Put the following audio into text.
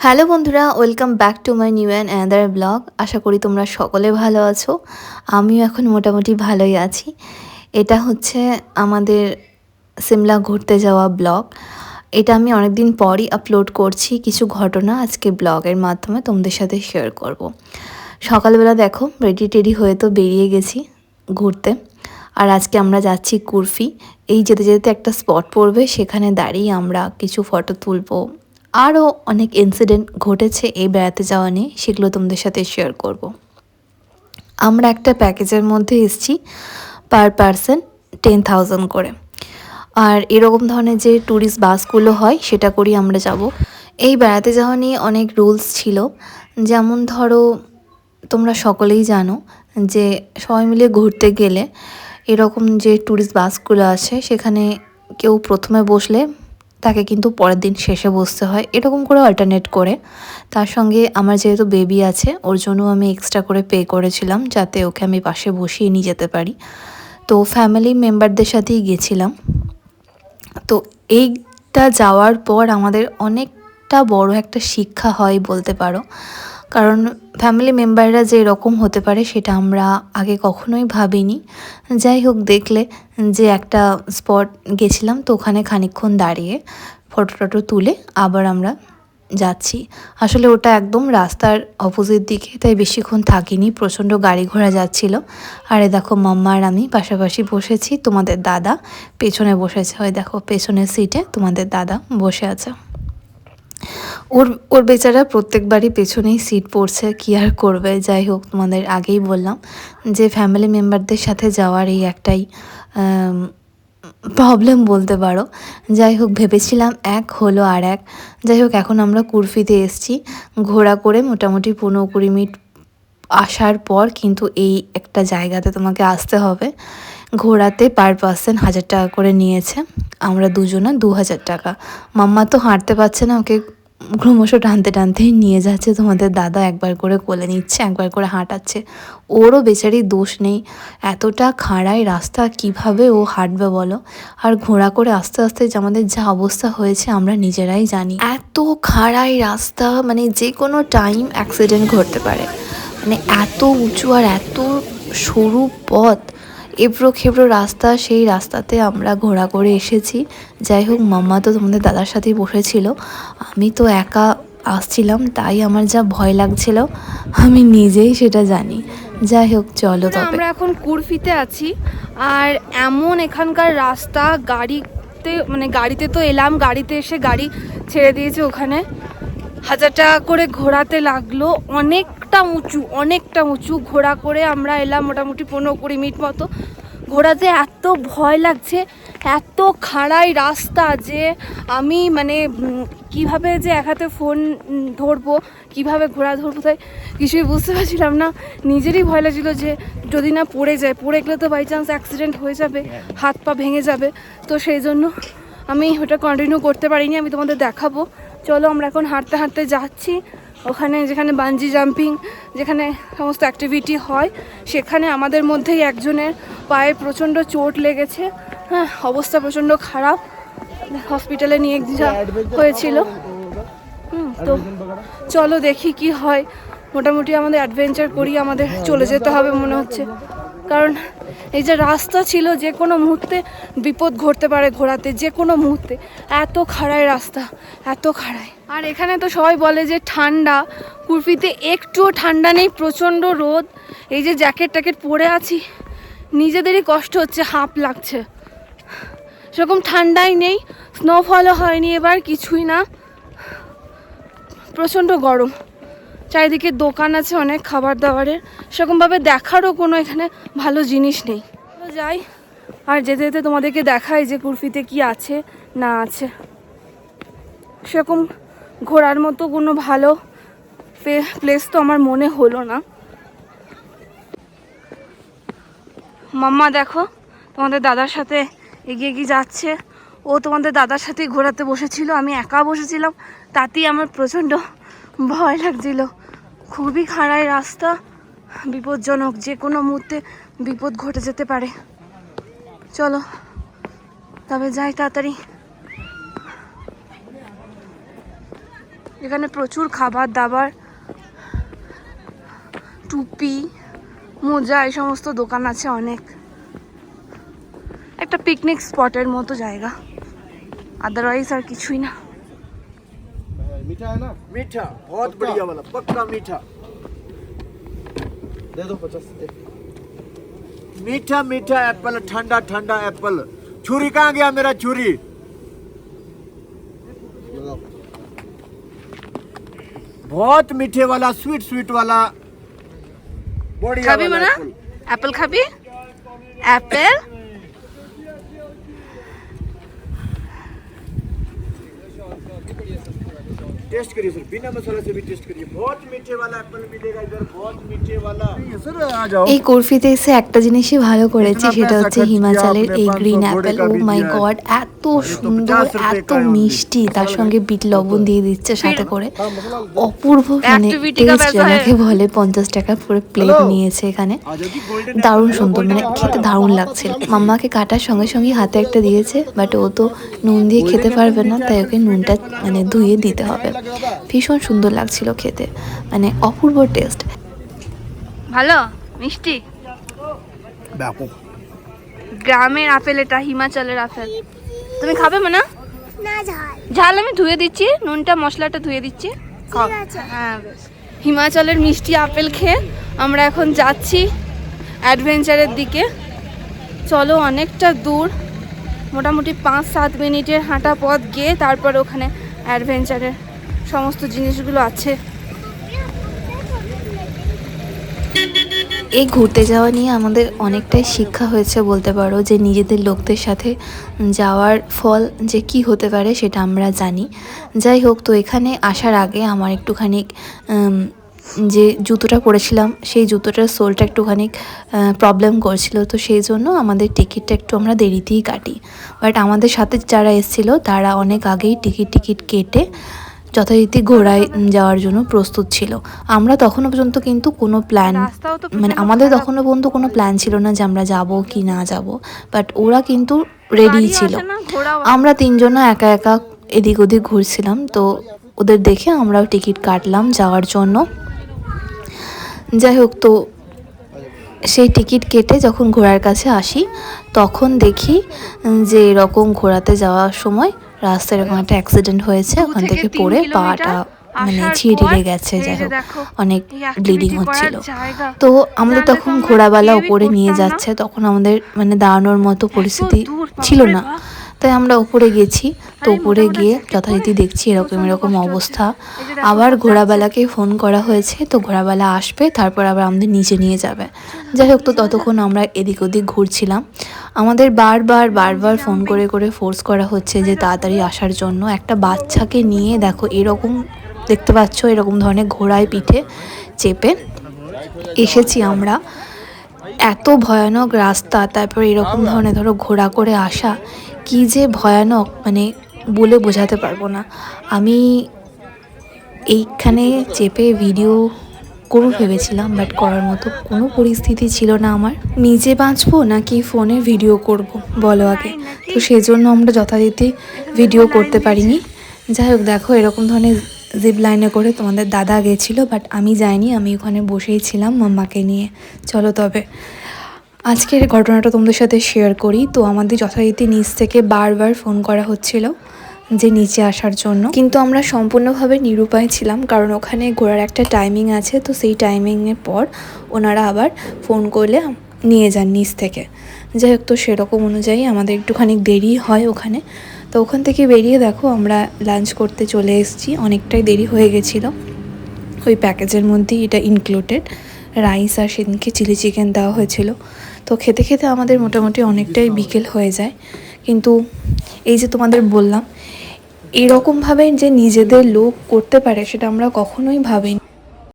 Hello বন্ধুরা, welcome back to my new and another blog. আশা করি তোমরা সকলে ভালো আছো। আমিও এখন মোটামুটি ভালোই আছি। এটা হচ্ছে আমাদের সিমলা ঘুরতে যাওয়া ব্লগ। এটা আমি অনেকদিন পরই আপলোড করছি কিছু ঘটনা আজকে ব্লগের মাধ্যমে তোমাদের সাথে শেয়ার করব। সকালবেলা দেখো রেডি টেডি হয়ে তো বেরিয়ে গেছি ঘুরতে। আর আজকে আমরা যাচ্ছি কুরফি। এই যেতে যেতে একটা স্পট পড়বে, সেখানে দাঁড়িয়ে আমরা কিছু ফটো তুলবো আরও অনেক ইনসিডেন্ট ঘটেছে এই বেড়াতে যাওয়া নিয়ে, সেগুলো তোমাদের সাথে শেয়ার করব। আমরা একটা প্যাকেজের মধ্যে এসেছি পার পারসন টেন থাউজেন্ড করে। আর এরকম ধরনের যে ট্যুরিস্ট বাসগুলো হয়, সেটা করি আমরা যাব। এই বেড়াতে যাওয়া নিয়ে অনেক রুলস ছিল। যেমন ধরো, তোমরা সকলেই জানো যে সবাই মিলে ঘুরতে গেলে এরকম যে ট্যুরিস্ট বাসগুলো আছে, সেখানে কেউ প্রথমে বসলে তাকে কিন্তু পরের দিন শেষে বসতে হয়, এরকম করে অল্টারনেট করে। তার সঙ্গে আমার যেহেতু বেবি আছে, ওর জন্য আমি এক্সট্রা করে পে করেছিলাম যাতে ওকে আমি পাশে বসিয়ে নিয়ে যেতে পারি। তো ফ্যামিলি মেম্বারদের সাথেই গেছিলাম। তো এইটা যাওয়ার পর আমাদের অনেকটা বড় একটা শিক্ষা হয় বলতে পারো। কারণ ফ্যামিলি মেম্বাররা যে এরকম হতে পারে সেটা আমরা আগে কখনোই ভাবিনি। যাই হোক, দেখলে যে একটা স্পট গেছিলাম তো ওখানে খানিকক্ষণ দাঁড়িয়ে ফটো টটো তুলে আবার আমরা যাচ্ছি। আসলে ওটা একদম রাস্তার অপোজিট দিকে, তাই বেশিক্ষণ থাকিনি, প্রচণ্ড গাড়ি ঘোড়া যাচ্ছিল। আরে দেখো, মাম্মা আর আমি পাশাপাশি বসেছি, তোমাদের দাদা পেছনে বসেছে। ওই দেখো, পেছনের সিটে তোমাদের দাদা বসে আছে। ওর ওর বেচারা প্রত্যেকবারই পেছনেই সিট পড়ছে, কী আর করবে? যাই হোক, তোমাদের আগেই বললাম যে ফ্যামিলি মেম্বারদের সাথে যাওয়ার এই একটাই প্রবলেম বলতে পারো। যাই হোক, ভেবেছিলাম এক হলো আর এক। যাই হোক, এখন আমরা কুরফিতে এসছি। ঘোরা করে মোটামুটি পনেরো কুড়ি মিনিট আসার পর কিন্তু এই একটা জায়গাতে তোমাকে আসতে হবে। ঘোরাতে পার পার্সন হাজার টাকা করে নিয়েছে। আমরা দুজনে দু হাজার টাকা। মাম্মা তো হাঁটতে পারছে না, ওকে ক্রমশ টানতে টানতেই নিয়ে যাচ্ছে। তোমাদের দাদা একবার করে কোলে নিচ্ছে, একবার করে হাঁটাচ্ছে। ওরও বেচারি দোষ নেই। এতটা খাড়াই রাস্তা, কীভাবে ও হাঁটবে বলো? আর ঘোড়া করে আস্তে আস্তে যে আমাদের যা অবস্থা হয়েছে আমরা নিজেরাই জানি। এত খাড়াই রাস্তা মানে যে কোনো টাইম অ্যাক্সিডেন্ট ঘটতে পারে। মানে এত উঁচু আর এত সরু পথ। এবড়ো খেবড়ো রাস্তা সেই রাস্তাতে আমরা ঘোরা করে এসেছি। যাই হোক মাম্মা তো তোমাদের দাদার সাথেই বসেছিল। আমি তো একা আসছিলাম তাই আমার যা ভয় লাগছিল আমি নিজেই সেটা জানি। যাই হোক চলো তবে। আমরা এখন কুরফিতে আছি আর এমন এখানকার রাস্তা গাড়িতে মানে গাড়িতে তো এলাম গাড়িতে এসে গাড়ি ছেড়ে দিয়েছে ওখানে। হাজার টাকা করে ঘোরাতে লাগল অনেকটা উঁচু অনেকটা উঁচু। ঘোরা করে আমরা এলাম মোটামুটি পনেরো কুড়ি মিনিট মতো। ঘোরাতে এত ভয় লাগছে, এত খাড়াই রাস্তা যে আমি মানে কীভাবে যে এক হাতে ফোন ধরবো, কীভাবে ঘোড়া ধরবো তাই কিছুই বুঝতে পারছিলাম না। নিজেরই ভয় লাগছিল যে যদি না পড়ে যায়, পড়ে গেলে তো বাই চান্স অ্যাক্সিডেন্ট হয়ে যাবে, হাত পা ভেঙে যাবে। তো সেই জন্য আমি ওটা কন্টিনিউ করতে পারিনি, আমি তোমাদের দেখাবো। চলো আমরা এখন হাঁটতে হাঁটতে যাচ্ছি। ওখানে যেখানে বাঞ্জি জাম্পিং যেখানে সমস্ত অ্যাক্টিভিটি হয়, সেখানে আমাদের মধ্যেই একজনের পায়ে প্রচণ্ড চোট লেগেছে। হ্যাঁ অবস্থা প্রচণ্ড খারাপ। হসপিটালে নিয়ে হয়েছিল। হুম, তো চলো দেখি কি হয়। মোটামুটি আমাদের অ্যাডভেঞ্চার করি আমাদের চলে যেতে হবে মনে হচ্ছে। কারণ এই যে রাস্তা ছিল যে কোনো মুহূর্তে বিপদ ঘটতে পারে ঘোরাতে, যে কোনো মুহূর্তে। এত খাড়াই রাস্তা, এত খাড়াই। আর এখানে তো সবাই বলে যে ঠান্ডা। কুরফিতে একটুও ঠান্ডা নেই, প্রচণ্ড রোদ। এই যে জ্যাকেট ট্যাকেট পরে আছি, নিজেদেরই কষ্ট হচ্ছে, হাঁপ লাগছে। সেরকম ঠান্ডাই নেই স্নোফলও হয়নি এবার, কিছুই না। প্রচণ্ড গরম। চারিদিকে দোকান আছে, অনেক খাবার দাবারের সেরকমভাবে দেখারও কোনো এখানে ভালো জিনিস নেই। যাই, আর যেতে যেতে তোমাদেরকে দেখাই যে কুরফিতে কি আছে, না আছে। সেরকম ঘোরার মতো কোনো ভালো প্লেস তো আমার মনে হলো না। মাম্মা দেখো, তোমাদের দাদার সাথে এগিয়ে এগিয়ে যাচ্ছে। ও তোমাদের দাদার সাথেই ঘোরাতে বসেছিল, আমি একা বসেছিলাম, তাতেই আমার প্রচণ্ড ভয় লাগছিল। খুবই খাড়াই রাস্তা, বিপজ্জনক, যে কোনো মুহূর্তে বিপদ ঘটে যেতে পারে। চলো, তবে যাই তাড়াতাড়ি। এখানে প্রচুর খাবার, দাবার, টুপি, মোজা, এই সমস্ত দোকান আছে অনেক। একটা পিকনিক স্পটের মতো জায়গা। আদারওয়াইজ আর কিছুই না। मीठा है ना? मीठा बहुत बढ़िया वाला पक्का मीठा। दे दो पचास मीठा मीठा एप्पल ठंडा ठंडा एप्पल। छुरी कहाँ गया मेरा छुरी? बहुत मीठे वाला स्वीट स्वीट वाला। बढ़िया खाबी बना एप्पल खाबी? एप्पल? टेस्ट करिए सर बिना मसाला से भी टेस्ट करिए बहुत मीठे वाला एप्पल मिलेगा इधर बहुत मीठे वाला सर आ जाओ এই কুরফিতে এসে একটা জিনিসই ভালো করেছি ইতনা সেটা পয়সা হচ্ছে খরচ হিমাচলের কিয়া এই আপনি গ্রিন 500 অ্যাপেল का ও भी মাই दिया है। গড এত तो সুন্দর 50 रुपए এত का है মিষ্টি তার সঙ্গে বিট লবণ দিয়ে দিচ্ছে সাথে করে हाँ मसाला অপূর্ব মানে Activity का টেস্ট पैसा है। যাকে বলে পঞ্চাশ টাকা পুরো প্লেট Hello? নিয়েছে এখানে आ जाओ जी गोल्डन দারুণ সুন্দর মানে খেতে দারুণ লাগছিল মাম্মাকে কাটার সঙ্গে সঙ্গে হাতে একটা দিয়েছে বাট ও তো নুন দিয়ে খেতে পারবে না তাই ওকে নুনটা মানে ধুয়ে দিতে হবে ভীষণ সুন্দর লাগছিল খেতে। মানে অপূর্ব টেস্ট ভালো? মিষ্টি? গ্রামের আপেল এটা হিমাচলের আপেল। তুমি খাবে মানে? না ঝাল। ঝাল আমি ধুয়ে দিচ্ছি নুনটা মশলাটা ধুয়ে দিচ্ছি। হ্যাঁ হিমাচলের মিষ্টি আপেল খেয়ে আমরা এখন যাচ্ছি অ্যাডভেঞ্চারের দিকে। চলো অনেকটা দূর মোটামুটি পাঁচ সাত মিনিটের হাঁটা পথ গিয়ে তারপর ওখানে অ্যাডভেঞ্চারের সমস্ত জিনিসগুলো আছে। এই ঘুরতে যাওয়া নিয়ে আমাদের অনেকটাই শিক্ষা হয়েছে বলতে পারো যে নিজেদের লোকদের সাথে যাওয়ার ফল যে কি হতে পারে সেটা আমরা জানি। যাই হোক, তো এখানে আসার আগে আমার একটুখানি যে জুতোটা পরেছিলাম, সেই জুতোটার সোলটা একটুখানি প্রবলেম করছিল। তো সেই জন্য আমাদের টিকিটটা একটু আমরা দেরিতেই কাটি। বাট আমাদের সাথে যারা এসেছিল, তারা অনেক আগেই টিকিট টিকিট কেটে যথারীতি ঘোড়ায় যাওয়ার জন্য প্রস্তুত ছিল। আমরা তখনও পর্যন্ত কিন্তু কোনো প্ল্যান মানে আমাদের তখনও পর্যন্ত কোনো প্ল্যান ছিল না যে আমরা যাব কি না যাব। বাট ওরা কিন্তু রেডি ছিল। আমরা তিনজনা একা একা এদিক ওদিক ঘুরছিলাম। তো ওদের দেখে আমরাও টিকিট কাটলাম যাওয়ার জন্য। যাই হোক তো সেই টিকিট কেটে যখন ঘোড়ার কাছে আসি তখন দেখি যে এরকম ঘোরাতে যাওয়ার সময় রাস্তায় এরকম একটা অ্যাক্সিডেন্ট হয়েছে ওখান থেকে পড়ে পাটা মানে ছিঁড়ে গেছে যাই হোক অনেক ব্লিডিং হচ্ছিল। তো আমাদের তখন ঘোড়াবালা ওপরে উপরে নিয়ে যাচ্ছে তখন আমাদের মানে দাঁড়ানোর মতো পরিস্থিতি ছিল না। তাই আমরা উপরে গেছি, তো উপরে গিয়ে যথারীতি দেখছি এরকম এরকম অবস্থা। আবার সব ঘোড়াওয়ালাকে ফোন করা হয়েছে, তো ঘোড়াওয়ালা আসবে, তারপর আবার আমাদের নিচে নিয়ে যাবে। যাই হোক, তো ততক্ষণ আমরা এদিক ওদিক ঘুরছিলাম। আমাদের বারবার বারবার ফোন করে করে ফোর্স করা হচ্ছে যে তাড়াতাড়ি আসার জন্য। একটা বাচ্চাকে নিয়ে দেখো এরকম, দেখতে পাচ্ছ এরকম ধরনের ঘোড়ায় পিঠে চেপে এসেছি আমরা। এত ভয়ানক রাস্তা, তারপর এরকম ধরনের ধরো ঘোড়া করে আসা কি যে ভয়ানক মানে বলে বোঝাতে পারব না। আমি এইখানে চেপে ভিডিও করব ভেবেছিলাম, বাট করার মতো কোনো পরিস্থিতি ছিল না আমার। নিজে বাঁচবো নাকি ফোনে ভিডিও করব, বলো আগে। তো সেজন্য আমরা যথারীতি ভিডিও করতে পারিনি। যাই হোক, দেখো এরকম ধরনের জিপ লাইনে করে তোমাদের দাদা গেছিল, বাট আমি যাইনি, আমি ওখানে বসেই ছিলাম মাম্মাকে নিয়ে। চলো তবে। আজকের ঘটনাটা তোমাদের সাথে শেয়ার করি। তো আমাদের যথারীতি নিচ থেকে বারবার ফোন করা হচ্ছিল যে নিচে আসার জন্য। কিন্তু আমরা সম্পূর্ণভাবে নিরুপায় ছিলাম, কারণ ওখানে ঘোরার একটা টাইমিং আছে। তো সেই টাইমিংয়ের পর ওনারা আবার ফোন করলে নিয়ে যান নিচ থেকে। যাই হোক, তো সেরকম অনুযায়ী আমাদের একটুখানি দেরি হয় ওখানে। তো ওখান থেকে বেরিয়ে দেখো, আমরা লাঞ্চ করতে চলে এসেছি। অনেকটাই দেরি হয়ে গেছিল। ওই প্যাকেজের মধ্যেই এটা ইনক্লুডেড রাইস আর সেদিনকে চিলি চিকেন দেওয়া হয়েছিল। তো খেতে খেতে আমাদের মোটামুটি অনেকটাই বিকেল হয়ে যায়। কিন্তু এই যে তোমাদের বললাম, এরকমভাবে যে নিজেদের লোক করতে পারে সেটা আমরা কখনোই ভাবিনি।